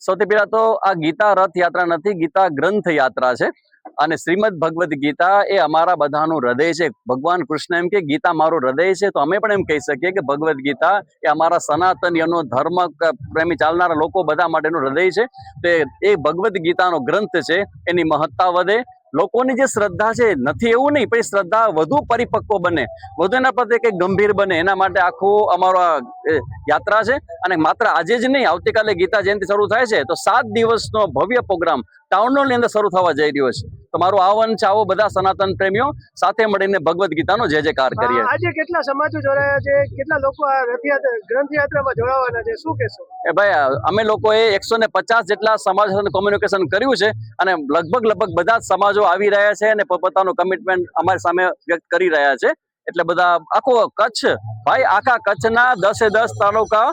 સૌથી પહેલા તો આ ગીતા રથ યાત્રા નથી, ગીતા ગ્રંથ યાત્રા છે. અને શ્રીમદ ભગવદ્ ગીતા એ અમારા બધાનું હૃદય છે. ભગવાન કૃષ્ણ એમ કે, ગીતા મારું હૃદય છે. તો અમે પણ એમ કહી શકીએ કે, ભગવદ્ ગીતા એ અમારા સનાતનીયનો ધર્મ પ્રેમી ચાલનારા લોકો બધા માટેનું હૃદય છે. તે એ ભગવદ્ ગીતાનો ગ્રંથ છે. એની મહત્તા વધે લોકોની જે શ્રદ્ધા છે, નથી એવું નહીં, પણ શ્રદ્ધા વધુ પરિપક્વ બને. વધુ એના પ્રત્યે કંઈક ગંભીર બને. એના માટે આખું અમારો યાત્રા છે. અને માત્ર આજે જ નહીં, આવતીકાલે ગીતા જયંતિ શરૂ થાય છે, તો સાત દિવસનો ભવ્ય પ્રોગ્રામ ટાઉન હોલની અંદર શરૂ થવા જઈ રહ્યો છે. તો આવન ચાવો બધા સનાતન પ્રેમીઓ સાથે મળીને ભગવદ ગીતાનો જય જયકાર કરીએ. આજે કેટલા સમાજો જોડાયા છે? કેટલા લોકો આ રથયાત્રા ગ્રંથ યાત્રામાં જોડાવાના છે? શું કહેશો? એ ભાઈ અમે લોકોએ એકસો ને પચાસ જેટલા સમાજ કોમ્યુનિકેશન કર્યું છે અને લગભગ લગભગ બધા જ સમાજો આવી રહ્યા છે અને પોતાનું કમિટમેન્ટ અમારી સામે વ્યક્ત કરી રહ્યા છે. એટલે બધા આખો કચ્છ ભાઈ આખા કચ્છના દસે દસ તાલુકા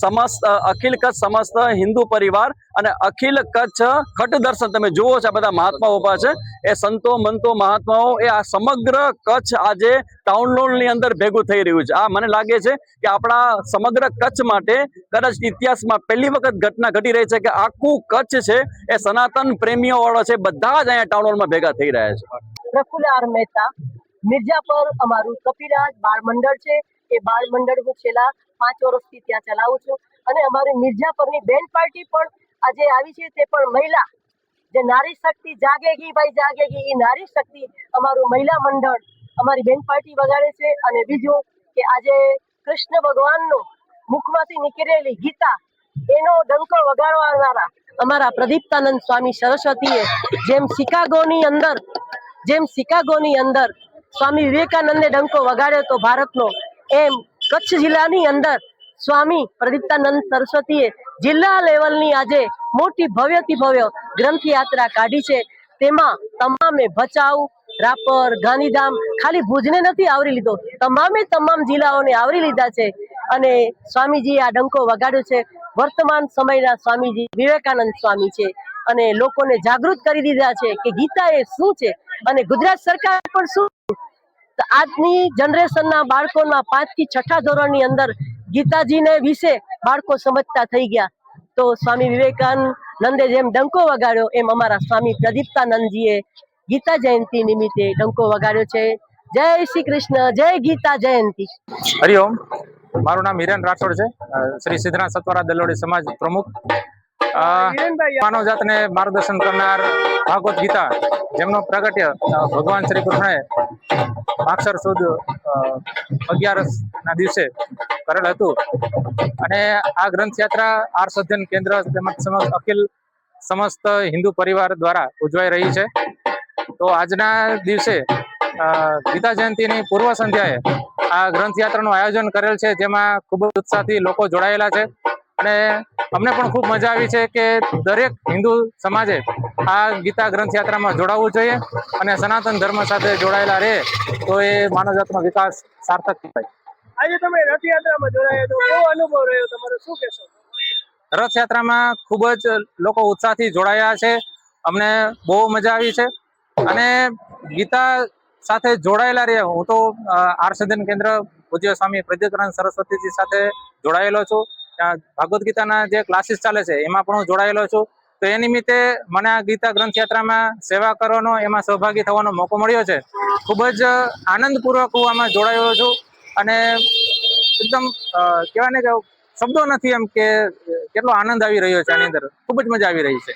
સમસ્ત અખિલ કચ્છ સમસ્ત હિન્દુ પરિવાર અને અખિલ કચ્છ ખટ દર્શન. તમે જુઓ છો આ બધા મહાત્માઓ ઊભા છે. એ સંતો મંતો મહાત્માઓ એ આ સમગ્ર કચ્છ આજે ટાઉનની અંદર ભેગું થઈ રહ્યું છે. આ મને લાગે છે કે આપણા સમગ્ર કચ્છ માટે કદાચ ઇતિહાસમાં પહેલી વખત ઘટના ઘટી રહી છે કે આખું કચ્છ છે એ સનાતન પ્રેમીઓ વાળો છે, બધા જ અહીંયા ટાઉન હોલમાં ભેગા થઈ રહ્યા છે. પ્રફુલ્લ આર મહેતા મિર્જાપર અમારું કપિરાજ બાળ મંડળ છે. એ બાળ મંડળ હું છેલ્લા પાંચ વર્ષથી ત્યાં ચલાવું છું. અને અમારી મિર્જાપુરની બેન પાર્ટી પણ આજે આવી છે. તે પણ મહિલા, જે નારી શક્તિ જાગેગી ભાઈ જાગેગી એ નારી શક્તિ અમારું મહિલા મંડળ અમારી બેન પાર્ટી વગાડે છે. અને બીજું કે આજે કૃષ્ણ ભગવાનનું મુખમાંથી નીકળેલી ગીતા, એનો ડંકો વગાડવાનારા અમારા પ્રદીપ્તાનંદ સ્વામી સરસ્વતીએ, જેમ શિકાગોની અંદર, જેમ શિકાગોની અંદર સ્વામી વિવેકાનંદે ડંકો વગાડ્યો તો ભારતનો એમ કચ્છ જિલ્લાની અંદર સ્વામી પ્રદીપ્તાનંદ સરસ્વતીએ જિલ્લા લેવલની આજે મોટી ભવ્યથી ભવ્ય ગ્રંથ યાત્રા કાઢી છે. તેમાં તમામે ભચાઉ, રાપર, ગાંધીધામ ખાલી ભુજને નથી આવરી લીધો. તમામે તમામ જિલ્લાઓને આવરી લીધા છે અને સ્વામીજી આ ડંકો વગાડ્યો છે. વર્તમાન સમયના સ્વામીજી વિવેકાનંદ સ્વામી છે અને લોકોને જાગૃત કરી દીધા છે કે ગીતા એ શું છે અને ગુજરાત સરકાર પણ શું આજની જનરેશનના બાળકોના પાંચથી છઠ્ઠા ધોરણની અંદર ગીતાજીને વિશે બાળકો સમજતા થઈ ગયા. તો સ્વામી વિવેકાનંદે જેમ ડંકો વગાડ્યો એમ અમારા સ્વામી પ્રદીપ્તાનંદજીએ ગીતા જયંતિ નિમિત્તે ડંકો વગાડ્યો છે. જય શ્રી કૃષ્ણ જય ગીતા જયંતિ. હરિઓમ મારું નામ હિરેન રાઠોડ છે. શ્રી સિદ્ધનાથ સતવારા દલોડી સમાજ પ્રમુખ. માનવ જાતને માર્ગદર્શન કરનાર ભાગવત ગીતા જેમનો પ્રગટ્ય ભગવાન શ્રી કૃષ્ણએ માક્ષર સુદ અગિયારસ ના દિવસે કરેલ હતું. અને આ ગ્રંથ યાત્રા આર સધ્યન કેન્દ્ર તેમજ સમસ્ત અખિલ સમસ્ત હિન્દુ પરિવાર દ્વારા ઉજવાઈ રહી છે. તો આજના દિવસે ગીતા જયંતિની પૂર્વ સંધ્યાએ આ ગ્રંથ યાત્રાનું આયોજન કરેલ છે, જેમાં ખૂબ ઉત્સાહથી લોકો જોડાયેલા છે. અને અમને પણ ખૂબ મજા આવી છે કે દરેક હિન્દુ સમાજે આ ગીતા ગ્રંથ યાત્રામાં જોડાવવું જોઈએ અને સનાતન ધર્મ સાથે જોડાયેલા રહે તો એ માનવજાતનો વિકાસ સાર્થક થાય. આજે તમે રથયાત્રામાં જોડાયા તો કેવો અનુભવ રહ્યો? તમારો શું કહેશો? રથયાત્રામાં ખૂબ જ લોકો ઉત્સાહથી જોડાયા છે. અમને બહુ મજા આવી છે. અને ગીતા સાથે જોડાયેલા રહ્યા હું તો અ, કેન્દ્ર પૂજ્ય સ્વામી પ્રદ્યુતાનંદ સરસ્વતીજી સાથે જોડાયેલો છું. ત્યાં ભાગવત ગીતાના જે ક્લાસીસ ચાલે છે, એમાં પણ હું જોડાયેલો છું. તો એ નિમિત્તે મને આ ગીતા ગ્રંથ યાત્રામાં સેવા કરવાનો, એમાં સહભાગી થવાનો મોકો મળ્યો છે. ખૂબ જ આનંદપૂર્વક હું આમાં જોડાયેલો છું. અને એકદમ કહેવાય ને કે શબ્દો નથી એમ કે કેટલો આનંદ આવી રહ્યો છે આની અંદર. ખૂબ જ મજા આવી રહી છે.